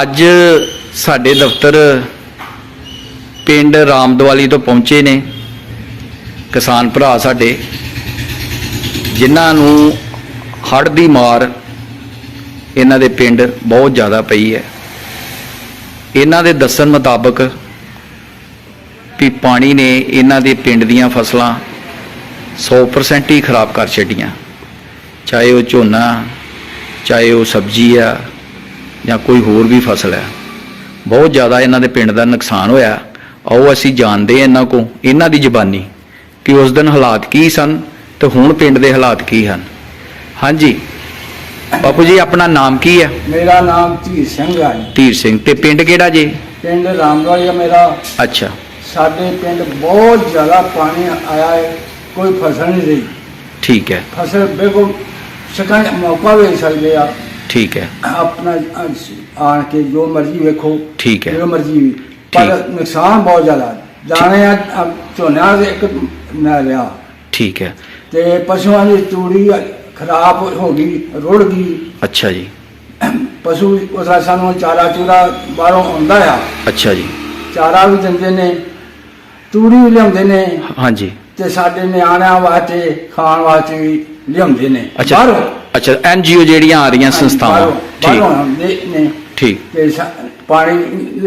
ਅੱਜ ਸਾਡੇ ਦਫ਼ਤਰ ਪਿੰਡ ਰਾਮਦਵਾਲੀ ਤੋਂ ਪਹੁੰਚੇ ਨੇ ਕਿਸਾਨ ਭਰਾ ਸਾਡੇ, ਜਿਨ੍ਹਾਂ ਨੂੰ ਹੜ੍ਹ ਦੀ ਮਾਰ ਇਹਨਾਂ ਦੇ ਪਿੰਡ ਬਹੁਤ ਜ਼ਿਆਦਾ ਪਈ ਹੈ। ਇਹਨਾਂ ਦੇ ਦੱਸਣ ਮੁਤਾਬਕ ਵੀ ਪਾਣੀ ਨੇ ਇਹਨਾਂ ਦੇ ਪਿੰਡ ਦੀਆਂ ਫਸਲਾਂ 100% ਹੀ ਖਰਾਬ ਕਰ ਛੱਡੀਆਂ। ਚਾਹੇ ਉਹ ਝੋਨਾ, ਚਾਹੇ ਉਹ ਸਬਜ਼ੀ ਆ ਜਾਂ ਕੋਈ ਹੋਰ ਵੀ ਫਸਲ ਹੈ। ਬਹੁਤ ਜ਼ਿਆਦਾ ਇਹਨਾਂ ਦੇ ਪਿੰਡ ਦਾ ਨੁਕਸਾਨ ਹੋਇਆ। ਆਓ ਅਸੀਂ ਜਾਣਦੇ ਇਹਨਾਂ ਕੋ ਇਹਨਾਂ ਦੀ ਜ਼ਬਾਨੀ ਕਿ ਉਸ ਦਿਨ ਹਾਲਾਤ ਕੀ ਸਨ ਤੇ ਹੁਣ ਪਿੰਡ ਦੇ ਹਾਲਾਤ ਕੀ ਹਨ। ਹਾਂਜੀ ਬਾਪੂ ਜੀ ਆਪਣਾ ਨਾਮ ਕੀ ਹੈ? ਮੇਰਾ ਨਾਮ ਧੀਰ ਸਿੰਘ ਹੈ। ਧੀਰ ਸਿੰਘ ਤੇ ਪਿੰਡ ਕਿਹੜਾ ਜੀ? ਪਿੰਡ ਰਾਮਗੜ੍ਹ ਹੈ ਮੇਰਾ। ਅੱਛਾ। ਸਾਡੇ ਪਿੰਡ ਬਹੁਤ ਜ਼ਿਆਦਾ ਪਾਣੀ ਆਇਆ ਹੈ ਕੋਈ ਫਸਲ ਨਹੀਂ ਰਹੀ। ਠੀਕ ਹੈ। ਫਸਲ ਬਿਲਕੁਲ ਸਕਣ ਮੌਕਾ ਵੇਖ ਸਕਦੇ ਆ ਠੀਕ ਹੈ। ਆਪਣਾ ਆਣ ਕੇ ਜੋ ਮਰਜ਼ੀ ਵੇਖੋ ਠੀਕ ਹੈ। ਜੋ ਮਰਜ਼ੀ ਵੀ। ਪਰ। ਨੁਕਸਾਨ ਬਹੁਤ ਜ਼ਿਆਦਾ। ਦਾਣੇ ਆ ਝੋਨਾ ਦੇ ਇੱਕ ਨਾ ਲਿਆ। ਠੀਕ ਹੈ। ਤੇ ਪਸ਼ੂਆਂ ਦੀ ਤੂੜੀ ਖਰਾਬ ਹੋ ਗਈ ਰੁੜ ਗਈ। ਅੱਛਾ ਜੀ। ਪਸ਼ੂ ਉਹਦਾ ਸਾਨੂੰ ਚਾਰਾ ਚੂਰਾ ਬਾਹਰੋਂ ਆਉਂਦਾ ਆ। ਅੱਛਾ ਜੀ। ਚਾਰਾ ਵੀ ਦਿੰਦੇ ਨੇ ਤੂੜੀ ਵੀ ਲਿਆਉਂਦੇ ਨੇ। ਹਾਂਜੀ। ਤੇ ਸਾਡੇ ਨਿਆਣਿਆਂ ਵਾਸਤੇ ਖਾਣ ਵਾਸਤੇ ਵੀ ਲਿਆਉਂਦੇ ਨੇ। ਅੱਛਾ। ਬਾਹਰੋਂ। ਅੱਛਾ ਐਨਜੀਓ ਜਿਹੜੀਆਂ ਆ ਰਹੀਆਂ ਸੰਸਥਾਵਾਂ। ਬਾਹਰੋਂ- ਠੀਕ। ਬਾਹਰੋਂ ਆਉਂਦੇ ਨੇ। ਠੀਕ। ਤੇ ਸਾ- ਪਾਣੀ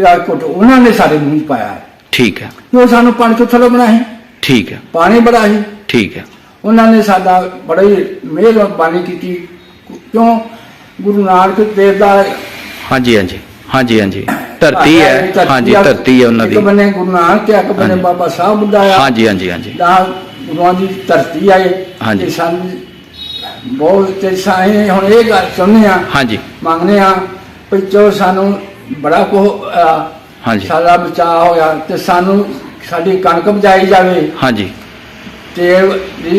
ਦਾ ਘੁੱਟ ਉਹਨਾਂ ਨੇ ਸਾਡੇ ਮੂੰਹ 'ਚ ਪਾਇਆ। ਹੈ। ਠੀਕ ਹੈ। ਕਿਉਂ ਸਾਨੂੰ ਪਾਣੀ ਕਿੱਥੋਂ ਲੱਭਣਾ ਹੈ ਠੀਕ ਹੈ। ਪਾਣੀ ਬੜਾ ਸੀ। ਠੀਕ ਹੈ। ਉਹਨਾਂ ਨੇ ਸਾਡਾ ਬੜੀ ਮਿਹਰਬਾਨੀ ਕੀਤੀ। ਕਿਉਂ? ਗੁਰੂ ਨਾਨਕ ਦੇਵ ਦਾ ਹਾਂਜੀ ਹਾਂਜੀ। ਹਾਂਜੀ ਹਾਂਜੀ। ਧਰਤੀ ਹੈ। ਹਾਂਜੀ। ਧਰਤੀ ਹੈ ਉਹਨਾਂ ਦੀ। ਇੱਕ ਬੰਨੇ ਗੁਰੂ ਨਾਨਕ ਹੈ ਇੱਕ ਬੰਨੇ। ਬਾਬਾ ਸਾਹਿਬ ਬੁੱਢਾ ਆ। ਹਾਂਜੀ ਹਾਂਜੀ ਹਾਂਜੀ। ਦਾ ਗੁਰੂਆਂ ਦੀ ਧਰਤੀ ਆਏ ਹਾਂਜੀ। ਤੇ ਸਾਨੂੰ ਬਹੁਤ ਤੇ ਸਾਏ ਹੁਣ ਇਹ ਗੱਲ ਚਾਹੁੰਦੇ ਆ। ਹਾਂਜੀ। ਮੰਗਨੇ ਆ ਵੀ ਚੋ ਸਾਨੂੰ ਬੜਾ ਕੋ ਹਾਂਜੀ। ਸਾਡਾ ਬਚਾਅ ਹੋਇਆ ਤੇ ਸਾਨੂੰ ਸਾਡੀ ਕਣਕ ਬਚਾਈ ਜਾਵੇ। ਹਾਂਜੀ। ਤੇਲ ਵੀ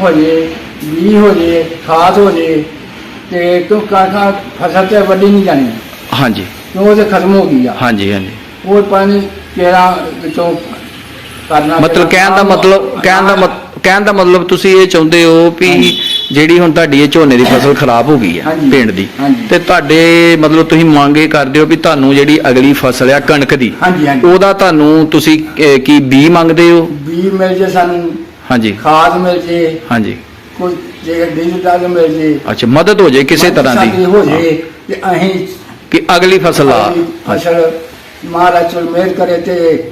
ਹੋ ਜੇ ਵੀ ਹੋ ਜੇ ਖਾਦ ਹੋ ਜੇ ਤੇ ਕਿਉਂ ਕਣਕ ਫਸਲ ਤੇ ਵੱਡੀ ਨਹੀਂ ਜਾਣੀ। ਹਾਂਜੀ। ਕਿਉਂ ਉਹ ਤੇ ਖਤਮ ਹੋ ਗਈ ਆ? ਹਾਂਜੀ ਹਾਂਜੀ। ਉਹ ਪਾਣੀ ਕਿਹੜਾ ਵਿੱਚੋਂ ਕਰਨਾ ਮਤਲਬ ਕਹਿਣ ਦਾ ਮਤਲਬ ਕਹਿਣ ਦਾ ਕਹਿਣ ਦਾ ਮਤਲਬ ਤੁਸੀਂ ਇਹ ਚਾਹੁੰਦੇ ਹੋ ਵੀ। ਜਿਹੜੀ ਹੁਣ ਤੁਹਾਡੀ ਇਹ ਝੋਨੇ ਦੀ ਫਸਲ ਖਰਾਬ ਹੋ ਗਈ ਹੈ ਹਾਂਜੀ। ਪਿੰਡ ਦੀ। ਤੇ ਤੁਹਾਡੇ ਮਤਲਬ ਤੁਸੀਂ ਮੰਗ ਇਹ ਕਰਦੇ ਹੋ ਵੀ ਤੁਹਾਨੂੰ ਜਿਹੜੀ ਅਗਲੀ ਫਸਲ ਆ ਕਣਕ ਦੀ ਉਹਦਾ ਤੁਹਾਨੂੰ ਤੁਸੀਂ ਕੀ ਬੀ ਮੰਗਦੇ ਹੋ? ਬੀ ਮਿਲ ਜੇ ਸਾਨੂੰ। ਹਾਂਜੀ। ਖਾਦ ਮਿਲ ਜੇ। ਹਾਂਜੀ। ਕੋਈ ਜੇ ਡਿਜੀਟਲ ਮਿਲ ਜੇ। ਅੱਛਾ ਮਦਦ ਹੋ ਜਾਏ ਕਿਸੇ ਤਰ੍ਹਾਂ ਦੀ। ਹੋ ਜੇ ਤੇ ਅਸੀਂ ਕਿ ਅਗਲੀ ਫਸਲ ਆ। ਸਾਡੀ ਫਸਲ ਮਹਾਰਾਜ ਚਲ ਮਿਹਰ ਕਰੇ ਤੇ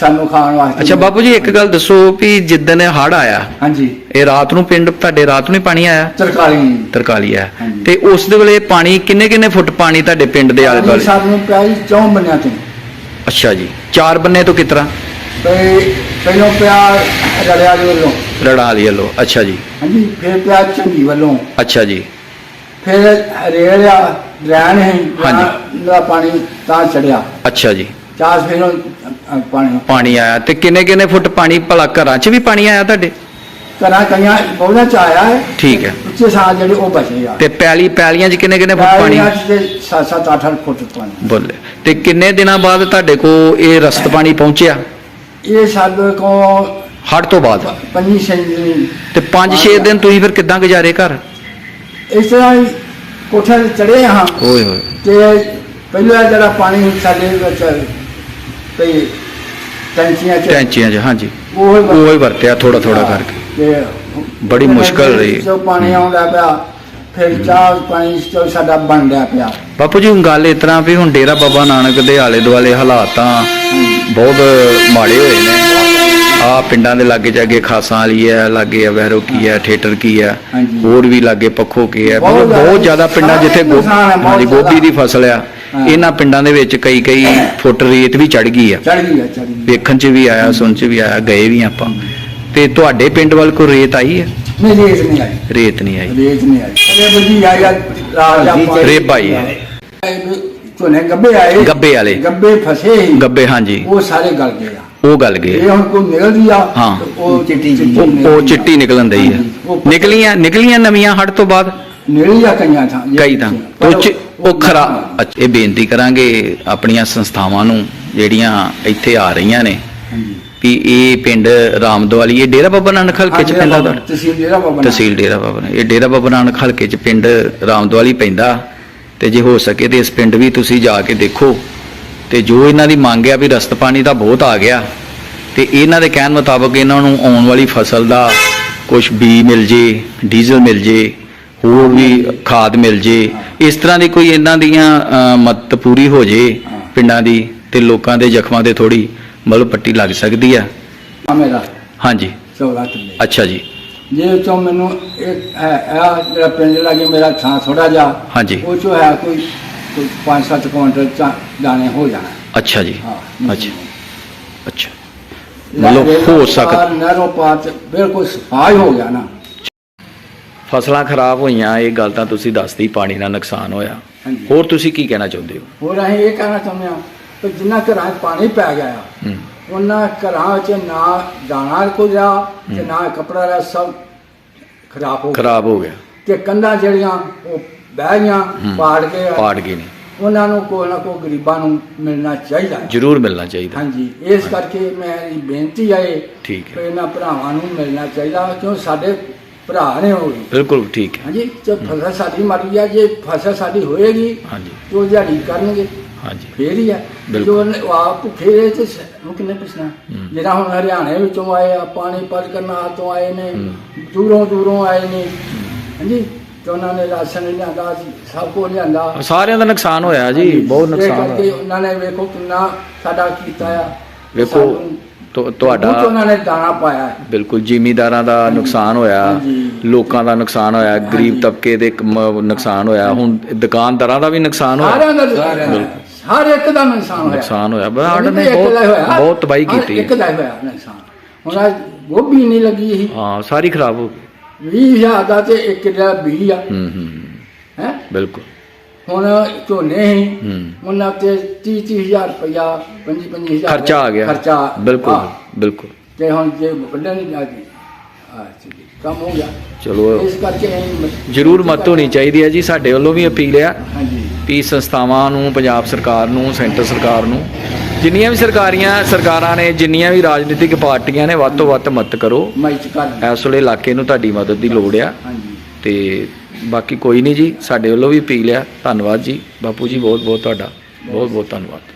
ਸਾਨੂੰ ਖਾਣ ਵਾਸਤੇ ਅੱਛਾ ਬਾਪੂ ਜੀ ਇੱਕ ਗੱਲ ਦੱਸੋ ਵੀ ਜਿੱਦਣ ਹੜ ਆਇਆ ਹਾਂਜੀ। ਇਹ ਰਾਤ ਨੂੰ ਪਿੰਡ ਤੁਹਾਡੇ ਰਾਤ ਨੂੰ ਹੀ ਪਾਣੀ ਆਇਆ? ਤਰਕਾਲੀ। ਤਰਕਾਲੀ ਹਾਂਜੀ। ਤੇ ਉਸ ਦੇ ਵੇਲੇ ਪਾਣੀ ਕਿੰਨੇ ਕਿੰਨੇ ਫੁੱਟ ਪਾਣੀ ਤੁਹਾਡੇ ਪਿੰਡ ਦੇ ਆਲੇ ਦੁਆਲੇ? ਸਾਨੂੰ ਪਿਆ ਜੀ ਚੌਂ ਬੰਨਿਆਂ ਤੋਂ। ਅੱਛਾ ਜੀ। ਚਾਰ ਬੰਨੇ ਤੋਂ ਕਿਤਰਾ ਤੇ ਪਹਿਲੋਂ ਪਿਆ ਰੜਿਆ ਦੇ ਵੱਲੋਂ। ਰੜਾ ਲਈ ਲੋ ਅੱਛਾ ਜੀ। ਹਾਂਜੀ ਫਿਰ ਪਿਆ ਚੰਗੀ ਵੱਲੋਂ। ਅੱਛਾ ਜੀ। ਫਿਰ ਰੇੜਿਆ ਰਹਿਣ ਹੈ ਹਾਂਜੀ। ਦਾ ਪਾਣੀ ਤਾਂ ਚੜਿਆ ਅੱਛਾ ਜੀ। ਚਾਰ ਫਿਰ ਪਾਣੀ। ਪਾਣੀ ਆਇਆ ਤੇ ਕਿੰਨੇ ਕਿੰਨੇ ਫੁੱਟ ਪਾਣੀ ਭਲਾ ਘਰਾਂ 'ਚ ਵੀ ਪਾਣੀ ਆਇਆ ਤੁਹਾਡੇ? ਕਰਾਂ ਕਈਆਂ ਬਹੁਤਾ ਚ ਆਇਆ ਹੈ। ਠੀਕ ਹੈ। ਉੱਚੇ ਸਾਹ ਜਿਹੜੇ ਉਹ ਬਚੇ ਆ। ਤੇ ਪੈਲੀ ਪੈਲੀਆਂ 'ਚ ਕਿੰਨੇ ਕਿੰਨੇ ਫੁੱਟ ਪਾਣੀ? ਪਾਣੀ ਤੇ 7-7 8 ਫੁੱਟ ਪਾਣੀ। ਬੋਲੇ। ਤੇ ਕਿੰਨੇ ਦਿਨਾਂ ਬਾਅਦ ਤੁਹਾਡੇ ਕੋ ਇਹ ਰਸਤ ਪਾਣੀ ਪਹੁੰਚਿਆ? ਇਹ ਸਾਡੇ ਕੋ ਹੜ ਤੋਂ ਬਾਅਦ। ਪੰਜੀ ਸੰਜੀ ਤੇ 5-6 ਦਿਨ ਤੁਸੀਂ ਫਿਰ ਕਿੱਦਾਂ ਗੁਜ਼ਾਰੇ ਘਰ? ਇਸ ਤਰ੍ਹਾਂ ਹੀ ਕੋਠੇ ਤੇ ਚੜੇ ਹਾਂ। ਓਏ ਹੋਏ। ਤੇ ਪਹਿਲਾਂ ਜਿਹੜਾ ਪਾਣੀ ਸਾਡੇ ਵਿੱਚ ਤੇ ਟੈਂਕੀਆਂ ਚ ਟੈਂਚੀਆਂ 'ਚ ਹਾਂਜੀ। ਉਹ ਹੀ ਉਹ ਹੀ ਵਰਤਿਆ ਥੋੜਾ ਥੋੜਾ ਕਰਕੇ। ਤੇ ਬੜੀ ਮੁਸ਼ਕਲ ਰਹੀ। ਜੋ ਪਾਣੀ ਆਉਂਦਾ ਪਿਆ ਫਿਰ ਚਾਹ ਪਾਣੀ ਚੋ ਸਾਡਾ ਬਣ ਰਿਹਾ ਪਿਆ। ਬਾਪੂ ਜੀ ਹੁਣ ਗੱਲ ਇਸ ਤਰ੍ਹਾਂ ਵੀ ਹੁਣ ਡੇਰਾ ਬਾਬਾ ਨਾਨਕ ਦੇ ਆਲੇ ਦੁਆਲੇ ਹਾਲਾਤ ਬਹੁਤ ਮਾੜੇ ਹੋਏ ਨੇ। ਆ ਪਿੰਡਾਂ ਦੇ ਲਾਗੇ ਜਾਗੇ ਖਾਸਾਂ ਵਾਲੀ ਹੈ ਲਾਗੇ ਆ ਵਹਿਰੋ ਕੀ ਹੈ ਥੀਏਟਰ ਕੀ ਹੈ। ਹੋਰ ਵੀ ਲਾਗੇ ਪੱਖੋ ਕੀ ਹੈ ਬਹੁਤ ਮਤਲਬ ਬਹੁਤ ਜ਼ਿਆਦਾ ਪਿੰਡਾਂ ਜਿੱਥੇ ਗੋ- ਹਾਂਜੀ ਗੋਭੀ ਦੀ ਫਸਲ ਆ। ਇਹਨਾਂ ਪਿੰਡਾਂ ਦੇ ਵਿੱਚ ਕਈ ਕਈ ਫੁੱਟ ਰੇਤ ਵੀ ਚੜ ਗਈ ਆ। ਚੜ ਗਈ ਆ ਚੜ ਗਈ ਵੇਖਣ 'ਚ ਵੀ ਆਇਆ ਸੁਣ 'ਚ ਵੀ ਆਇਆ ਗਏ ਵੀ ਆਪਾਂ। ਤੇ ਤੁਹਾਡੇ ਪਿੰਡ ਵੱਲ ਕੋਈ ਰੇਤ ਆਈ ਹੈ ਨਹੀਂ ਰੇਤ ਨਹੀਂ ਆਈ। ਰੇਤ ਨਹੀਂ ਆਈ। ਰੇਤ ਨਹੀਂ ਆਈ। ਅਰੇ ਰੇਬ ਆਈ ਹੈ ਝੋਨੇ ਗੱਬੇ ਆਏ ਗੱਬੇ ਵਾਲੇ। ਗੱਬੇ ਫਸੇ। ਸੀ ਗੱਬੇ ਹਾਂਜੀ। ਉਹ ਸਾਰੇ ਗਲ ਗਏ ਆ। ਉਹ ਗੱਲ ਗਏ। ਇਹ ਹੁਣ ਕੋਈ ਨਿਕਲਦੀ ਆ ਹਾਂ। ਤੇ ਉਹ ਚਿੱਟੀ ਉਹ ਉਹ ਚਿੱਟੀ ਨਿਕਲਣ ਦਈ ਹੈ ਹਾਂਜੀ, ਉਹ- ਨਿਕਲੀਆਂ ਨਿਕਲੀਆਂ ਨਵੀਆਂ ਹੜ ਤੋਂ ਬਾਅਦ? ਨਿਕਲੀ ਆ ਕਈਆਂ ਥਾਂ ਕਈ ਤਾਂ ਉਹ ਚ ਉਹ ਖਰਾ ਅੱਛਾ, ਇਹ ਬੇਨਤੀ ਕਰਾਂਗੇ ਆਪਣੀਆਂ ਸੰਸਥਾਵਾਂ ਨੂੰ ਜਿਹੜੀਆਂ ਇੱਥੇ ਆ ਰਹੀਆਂ ਨੇ ਹਾਂਜੀ। ਵੀ ਇਹ ਪਿੰਡ ਰਾਮਦਵਾਲੀ ਇਹ ਡੇਰਾ ਬਾਬਾ ਨਾਨਕ ਹਲਕੇ ਚ ਪੈਂਦਾ ਤੁਹਾਡਾ? ਤਹਿਸੀਲ ਡੇਰਾ ਬਾਬਾ ਨਾਨਕ। ਤਹਿਸੀਲ ਡੇਰਾ ਬਾਬਾ ਨਾਨਕ। ਇਹ ਡੇਰਾ ਬਾਬਾ ਨਾਨਕ ਹਲਕੇ ਚ ਪਿੰਡ ਰਾਮਦਵਾਲੀ ਪੈਂਦਾ। ਤੇ ਜੇ ਹੋ ਸਕੇ ਤੇ ਇਸ ਪਿੰਡ ਵੀ ਤੁਸੀਂ ਜਾ ਕੇ ਦੇਖੋ। ਤੇ ਜੋ ਇਹਨਾਂ ਦੀ ਮੰਗ ਆ ਵੀ ਰਸਤ ਪਾਣੀ ਦਾ ਬਹੁਤ ਆ ਗਿਆ ਤੇ ਇਹਨਾਂ ਦੇ ਕਹਿਣ ਮੁਤਾਬਕ ਇਹਨਾਂ ਨੂੰ ਆਉਣ ਵਾਲੀ ਫਸਲ ਦਾ ਕੁਝ ਬੀ ਮਿਲ ਜੇ ਡੀਜ਼ਲ ਮਿਲ ਜੇ ਹੋਰ ਵੀ ਖਾਦ ਮਿਲ ਜੇ ਇਸ ਤਰ੍ਹਾਂ ਦੀ ਕੋਈ ਇਹਨਾਂ ਦੀਆਂ ਮਦਦ ਪੂਰੀ ਹੋ ਜੇ ਪਿੰਡਾਂ ਦੀ ਤੇ ਲੋਕਾਂ ਦੇ ਜ਼ਖਮਾਂ ਤੇ ਥੋੜੀ ਮਤਲਬ ਪੱਟੀ ਲੱਗ ਸਕਦੀ ਆ। ਮੇਰਾ। ਹਾਂਜੀ। 14 ਕਿੱਲੇ ਅੱਛਾ ਜੀ। ਜੇ ਚੋਂ ਮੈਨੂੰ ਇੱਕ ਹੈ ਇਹ ਜਿਹੜਾ ਪਿੰਡ ਲਾਗੇ ਮੇਰਾ ਥਾਂ ਥੋੜਾ ਜਿਹਾ ਹਾਂਜੀ। ਉਹ ਚੋਂ ਹੈ ਕੋਈ ਕੋਈ 5-7 ਕੁਇੰਟਲ ਚਾ ਦਾਣੇ ਹੋ ਜਾਣਾ। ਅੱਛਾ ਜੀ। ਹਾਂ ਅੱਛਾ। ਅੱਛਾ। ਮਤਲਬ ਹੋ ਸਕਦਾ ਨਹਿਰੋਂ ਪਾਰ ਚ ਬਿਲਕੁਲ ਸਫ਼ਾਈ ਹੋ ਗਿਆ ਨਾ। ਫਸਲਾਂ ਖਰਾਬ ਹੋਈਆਂ ਇਹ ਗੱਲ ਤਾਂ ਤੁਸੀਂ ਦੱਸਦੀ ਪਾਣੀ ਨਾਲ ਨੁਕਸਾਨ ਹੋਇਆ। ਹਾਂਜੀ। ਹੋਰ ਤੁਸੀਂ ਕੀ ਕਹਿਣਾ ਚਾਹੁੰਦੇ ਹੋ? ਹੋਰ ਅਸੀਂ ਇਹ ਕਹਿਣਾ ਚਾਹੁੰਦੇ ਹਾਂ ਕਿ ਜਿੰਨਾ ਘਰਾਂ 'ਚ ਪਾਣੀ ਪੈ ਗਿਆ ਆ, ਹੂੰ। ਉਹਨਾਂ ਘਰਾਂ 'ਚ ਨਾ ਦਾਣਾ ਕੋ ਜਾ ਤੇ ਨਾ ਕੱਪੜਾ ਰਿਹਾ ਸਭ ਖਰਾਬ ਹੋ ਗਿਆ। ਖਰਾਬ ਹੋ ਗਿਆ। ਤੇ ਕੰਧਾਂ ਜਿਹੜੀਆਂ ਉਹ ਬਹਿ ਹੂੰ। ਪਾੜ ਕੇ ਪਾੜ ਗਏ ਨੇ। ਉਹਨਾਂ ਨੂੰ ਕੋਈ ਨਾ ਕੋਈ ਗਰੀਬਾਂ ਨੂੰ ਮਿਲਣਾ ਚਾਹੀਦਾ। ਹੈ। ਜ਼ਰੂਰ ਮਿਲਣਾ ਚਾਹੀਦਾ। ਹਾਂਜੀ ਇਸ ਕਰਕੇ ਮੇਰੀ ਬੇਨਤੀ ਹੈ ਠੀਕ ਕਿ ਹੈ ਇਹਨਾਂ ਭਰਾਵਾਂ ਨੂੰ ਮਿਲਣਾ ਚਾਹੀਦਾ ਕਿਉਂ ਸਾਡੇ ਭਰਾ ਨੇ ਉਹ ਵੀ। ਬਿਲਕੁਲ ਠੀਕ ਹੈ। ਹਾਂਜੀ ਜੇ ਫਸਲ ਸਾਡੀ ਮਰੀ ਆ ਜੇ ਫਸਲ ਸਾਡੀ ਹੋਏਗੀ ਹਾਂਜੀ। ਤੇ ਉਹ ਦਿਹਾੜੀ ਕਰਨਗੇ। ਹਾਂਜੀ। ਫੇਰ ਹੀ ਆ। ਬਿਲਕੁਲ। ਜੋ ਉਹਨੇ- ਉਹ ਆਪ ਭੁੱਖੇ ਰਹੇ ਤੇ ਸ- ਉਹ ਕਿੰਨੇ ਪੁੱਛਣਾ? ਹੂੰ। ਜਿਹੜਾ ਹੁਣ ਹਰਿਆਣੇ ਵਿੱਚੋਂ ਆਏ ਆ ਪਾਣੀ ਪਰ ਕਰਨਾਲ ਤੋਂ ਆਏ ਨੇ ਹੂੰ। ਦੂਰੋਂ ਦੂਰੋਂ ਆਏ ਨੇ। ਹਾਂਜੀ। ਤੇ ਉਹਨਾਂ ਨੇ ਰਾਸ਼ਨ ਲਿਆਂਦਾ ਸੀ, ਸਭ ਕੁਝ ਲਿਆਂਦਾ। ਸਾਰਿਆਂ ਦਾ ਨੁਕਸਾਨ ਹੋਇਆ ਜੀ ਬਹੁਤ ਨੁਕਸਾਨ ਹੋਇਆ। ਉਹਨਾਂ ਨੇ ਵੇਖੋ ਕਿੰਨਾ ਸਾਡਾ ਕੀਤਾ ਆ। ਵੇਖੋ ਸਾਨੂੰ ਤੁਹਾਡਾ ਉਹਨਾਂ ਨੇ ਦਾਣਾ ਪਾਇਆ ਹੈ। ਬਿਲਕੁਲ ਜ਼ਿਮੀਦਾਰਾਂ ਦਾ ਨੁਕਸਾਨ ਹੋਇਆ। ਲੋਕਾਂ ਦਾ ਨੁਕਸਾਨ ਹੋਇਆ ਗਰੀਬ। ਤਬਕੇ ਦੇ ਮ- ਨੁਕਸਾਨ ਹੋਇਆ ਹੁਣ ਦੁਕਾਨਦਾਰਾਂ ਦਾ ਵੀ ਨੁਕਸਾਨ ਹੋਇਆ। ਸਾਰਿਆਂ ਦਾ ਹਰ ਇੱਕ ਦਾ ਨੁਕਸਾਨ ਹੋਇਆ। ਨੁਕਸਾਨ ਹੋਇਆ। ਬੜਾ ਨਹੀਂ ਨੇ ਤੇ ਇੱਕ ਦਾ ਹੀ ਹੋਇਆ। ਬਹੁਤ ਬਹੁਤ ਤਬਾਹੀ ਹਰ ਕੀਤੀ। ਇੱਕ ਦਾ ਹੀ ਹੋਇਆ ਨੁਕਸਾਨ। ਹੁਣ ਆਹ ਗੋਭੀ ਨਹੀਂ ਲੱਗੀ ਸੀ। ਹਾਂ ਸਾਰੀ ਖਰਾਬ ਹੋ ਗਈ। 20000 ਦਾ ਤੇ ਇੱਕ ਦਾ 20 ਆ। ਹੂੰ ਹੂੰ। ਹੈ? ਬਿਲਕੁਲ। ਹੁਣ ਝੋਨੇ ਹੀ ਹੂੰ। ਉਹਨਾਂ ਤੇ 30 30000 ਰੁਪਇਆ 25 25000 ਖਰਚਾ ਆ ਗਿਆ। ਖਰਚਾ। ਬਿਲਕੁਲ। ਬਿਲਕੁਲ। ਤੇ ਹੁਣ ਜੇ ਵੱਡੇ ਨਹੀਂ ਜਾਂਦੀ ਆ ਕੰਮ ਹੋ ਗਿਆ। ਚਲੋ। ਇਸ ਕਰਕੇ ਜ਼ਰੂਰ ਮਤ ਹੋਣੀ ਚਾਹੀਦੀ ਹੈ ਜੀ ਸਾਡੇ ਵੱਲੋਂ ਵੀ ਅਪੀਲ ਆ ਹਾਂਜੀ। ਵੀ ਸੰਸਥਾਵਾਂ ਨੂੰ ਪੰਜਾਬ ਸਰਕਾਰ ਨੂੰ ਸੈਂਟਰ ਸਰਕਾਰ ਨੂੰ ਜਿੰਨੀਆਂ ਵੀ ਸਰਕਾਰੀਆਂ ਸਰਕਾਰਾਂ ਨੇ ਜਿੰਨੀਆਂ ਵੀ ਰਾਜਨੀਤਿਕ ਪਾਰਟੀਆਂ ਨੇ ਵੱਧ ਤੋਂ ਵੱਧ ਮਦਦ ਕਰੋ। ਇਸ ਵੇਲੇ ਇਲਾਕੇ ਨੂੰ ਤੁਹਾਡੀ ਮਦਦ ਦੀ ਲੋੜ ਆ। ਤੇ ਬਾਕੀ ਕੋਈ ਨਹੀਂ ਜੀ ਸਾਡੇ ਵੱਲੋਂ ਵੀ ਅਪੀਲ ਆ। ਧੰਨਵਾਦ ਜੀ। ਬਾਪੂ ਜੀ ਬਹੁਤ ਬਹੁਤ ਤੁਹਾਡਾ। ਬਹੁਤ ਬਹੁਤ ਧੰਨਵਾਦ।